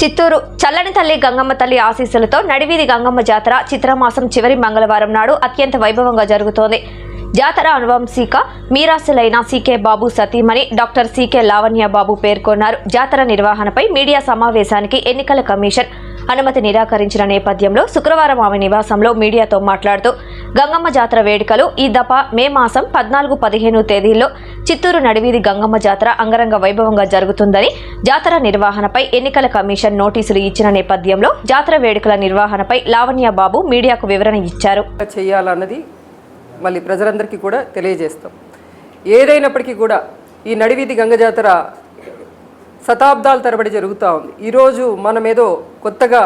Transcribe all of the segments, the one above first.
చిత్తూరు చల్లని తల్లి గంగమ్మ తల్లి ఆశీస్సులతో నడివీధి గంగమ్మ జాతర చిత్రమాసం చివరి మంగళవారం నాడు అత్యంత వైభవంగా జరుగుతోంది. జాతర అనువంశిక మీరాసులైన సీకే బాబు సతీమణి డాక్టర్ సీకే లావణ్య బాబు పేర్కొన్నారు. జాతర నిర్వహణపై మీడియా సమావేశానికి ఎన్నికల కమిషన్ అనుమతి నిరాకరించిన నేపథ్యంలో శుక్రవారం ఆమె నివాసంలో మీడియాతో మాట్లాడుతూ గంగమ్మ జాతర వేడుకలు ఈ దప మే మాసం పద్నాలుగు పదిహేను తేదీల్లో చిత్తూరు నడివీధి గంగమ్మ జాతర అంగరంగ వైభవంగా జరుగుతుందని జాతర నిర్వహణపై ఎన్నికల కమిషన్ నోటీసులు ఇచ్చిన నేపథ్యంలో జాతర వేడుకల నిర్వహణపై లావణ్య బాబు మీడియాకు వివరణ ఇచ్చారు. చేయాలన్నది మళ్ళీ ప్రజలందరికీ కూడా తెలియజేస్తాం. ఏదైనప్పటికీ కూడా ఈ నడివీధి గంగ జాతర శతాబ్దాల తరబడి జరుగుతూ ఉంది. ఈరోజు మనం ఏదో కొత్తగా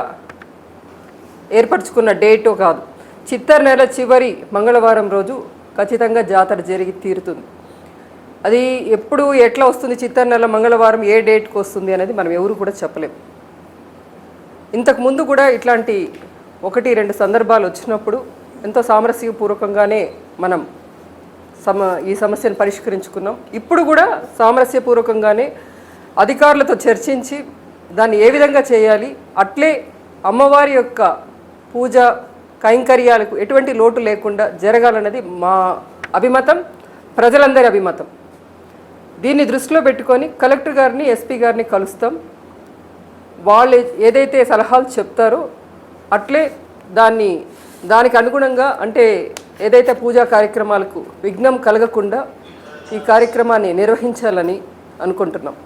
ఏర్పరచుకున్న డేటో కాదు. చిత్తర నెల చివరి మంగళవారం రోజు ఖచ్చితంగా జాతర జరిగి తీరుతుంది. అది ఎప్పుడు ఎట్లా వస్తుంది? చిత్తర నెల మంగళవారం ఏ డేట్కి వస్తుంది? అనేది మనం ఎవరు కూడా చెప్పలేం. ఇంతకు ముందు కూడా ఇట్లాంటి ఒకటి రెండు సందర్భాలు వచ్చినప్పుడు ఎంతో సామరస్యపూర్వకంగానే మనం సమ ఈ సమస్యను పరిష్కరించుకున్నాం. ఇప్పుడు కూడా సామరస్యపూర్వకంగానే అధికారులతో చర్చించి దాన్ని ఏ విధంగా చేయాలి? అట్లే అమ్మవారి యొక్క పూజ కైంకర్యాలకు ఎటువంటి లోటు లేకుండా జరగాలన్నది మా అభిమతం ప్రజలందరి అభిమతం. దీన్ని దృష్టిలో పెట్టుకొని కలెక్టర్ గారిని ఎస్పీ గారిని కలుస్తాం. వాళ్ళు ఏదైతే సలహాలు చెప్తారో అట్లే దాన్ని దానికి అనుగుణంగా అంటే ఏదైతే పూజా కార్యక్రమాలకు విఘ్నం కలగకుండా ఈ కార్యక్రమాన్ని నిర్వహించాలని అనుకుంటున్నాం.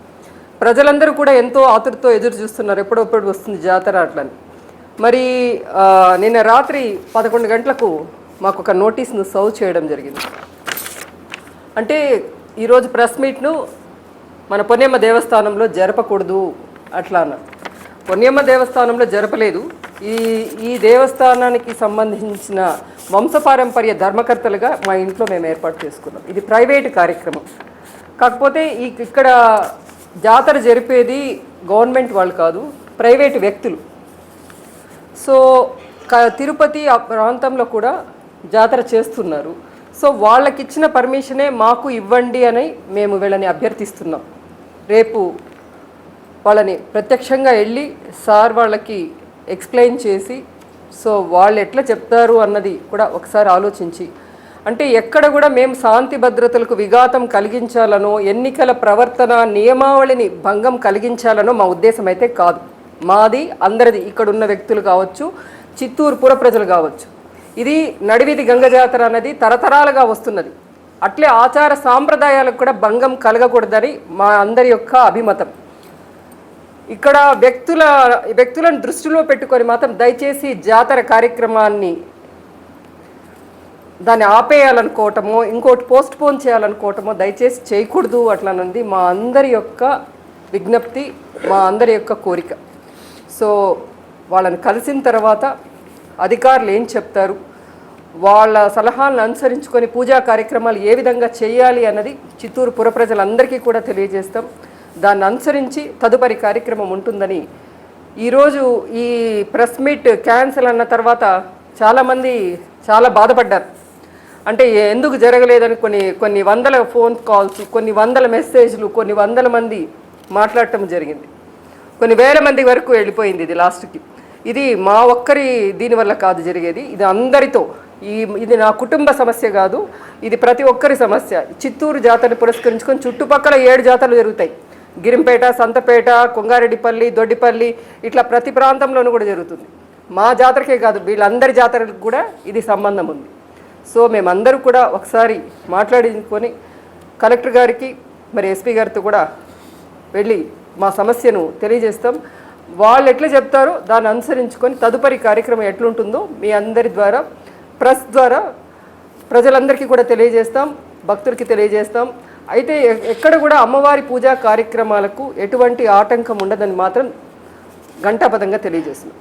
ప్రజలందరూ కూడా ఎంతో ఆతురతో ఎదురు చూస్తున్నారు. ఎప్పుడప్పుడు వస్తుంది జాతర అట్లని. మరి నిన్న రాత్రి పదకొండు గంటలకు మాకు ఒక నోటీస్ను సర్వ్ చేయడం జరిగింది. అంటే ఈరోజు ప్రెస్ మీట్ను మన పొన్నెమ్మ దేవస్థానంలో జరపకూడదు అట్లా అన్నారు పొన్నెమ్మ దేవస్థానంలో జరపలేదు. ఈ ఈ దేవస్థానానికి సంబంధించిన వంశపారంపర్య ధర్మకర్తలుగా మా ఇంట్లో మేము ఏర్పాటు చేసుకున్నాం. ఇది ప్రైవేట్ కార్యక్రమం. కాకపోతే ఈ ఇక్కడ జాతర జరిపేది గవర్నమెంట్ వాళ్ళు కాదు ప్రైవేట్ వ్యక్తులు. సో క- తిరుపతి ఆ ప్రాంతంలో కూడా జాతర చేస్తున్నారు. సో వాళ్ళకి ఇచ్చిన పర్మిషనే మాకు ఇవ్వండి అని మేము వీళ్ళని అభ్యర్థిస్తున్నాం. రేపు వాళ్ళని ప్రత్యక్షంగా వెళ్ళి సార్ వాళ్ళకి ఎక్స్ప్లెయిన్ చేసి సో వాళ్ళు ఎట్లా చెప్తారు అన్నది కూడా ఒకసారి ఆలోచించి అంటే ఎక్కడ కూడా మేము శాంతి భద్రతలకు విఘాతం కలిగించాలనో ఎన్నికల ప్రవర్తన నియమావళిని భంగం కలిగించాలనో మా ఉద్దేశం అయితే కాదు. మాది అందరిది ఇక్కడ ఉన్న వ్యక్తులు కావచ్చు చిత్తూరు పుర ప్రజలు కావచ్చు. ఇది నడివిధి గంగ జాతర అనేది తరతరాలుగా వస్తున్నది. అట్లే ఆచార సాంప్రదాయాలకు కూడా భంగం కలగకూడదని మా అందరి యొక్క అభిమతం. ఇక్కడ వ్యక్తుల వ్యక్తులను దృష్టిలో పెట్టుకొని మాత్రం దయచేసి జాతర కార్యక్రమాన్ని దాన్ని ఆపేయాలనుకోవటమో ఇంకోటి పోస్ట్ పోన్ చేయాలనుకోవటమో దయచేసి చేయకూడదు అట్లనంది మా అందరి యొక్క విజ్ఞప్తి మా అందరి యొక్క కోరిక. సో వాళ్ళని కలిసిన తర్వాత అధికారులు ఏం చెప్తారు? వాళ్ళ సలహాలను అనుసరించుకొని పూజా కార్యక్రమాలు ఏ విధంగా చేయాలి అన్నది చిత్తూరు పుర ప్రజలందరికీ కూడా తెలియజేస్తాం. దాన్ని అనుసరించి తదుపరి కార్యక్రమం ఉంటుందని. ఈరోజు ఈ ప్రెస్ మీట్ క్యాన్సిల్ అన్న తర్వాత చాలామంది చాలా బాధపడ్డారు. అంటే ఎందుకు జరగలేదని కొన్ని కొన్ని వందల ఫోన్ కాల్స్ కొన్ని వందల మెసేజ్లు కొన్ని వందల మంది మాట్లాడటం జరిగింది. కొన్ని వేల మంది వరకు వెళ్ళిపోయింది ఇది లాస్ట్కి. ఇది మా ఒక్కరి దీనివల్ల కాదు జరిగేది. ఇది అందరితో. ఈ ఇది నా కుటుంబ సమస్య కాదు. ఇది ప్రతి ఒక్కరి సమస్య. చిత్తూరు జాతరని పురస్కరించుకొని చుట్టుపక్కల ఏడు జాతరలు జరుగుతాయి. గిరింపేట సంతపేట కొంగారెడ్డిపల్లి దొడ్డిపల్లి ఇట్లా ప్రతి ప్రాంతంలోనూ కూడా జరుగుతుంది. మా జాతరకే కాదు వీళ్ళందరి జాతరలకు కూడా ఇది సంబంధం ఉంది. సో మేమందరూ కూడా ఒకసారి మాట్లాడుకొని కలెక్టర్ గారికి మరి ఎస్పీ గారితో కూడా వెళ్ళి మా సమస్యను తెలియజేస్తాం. వాళ్ళు ఎట్లా చెప్తారో దాన్ని అనుసరించుకొని తదుపరి కార్యక్రమం ఎట్లుంటుందో మీ అందరి ద్వారా ప్రెస్ ద్వారా ప్రజలందరికీ కూడా తెలియజేస్తాం భక్తులకి తెలియజేస్తాం. అయితే ఎక్కడ కూడా అమ్మవారి పూజా కార్యక్రమాలకు ఎటువంటి ఆటంకం ఉండదని మాత్రం ఘంటాపదంగా తెలియజేస్తున్నాం.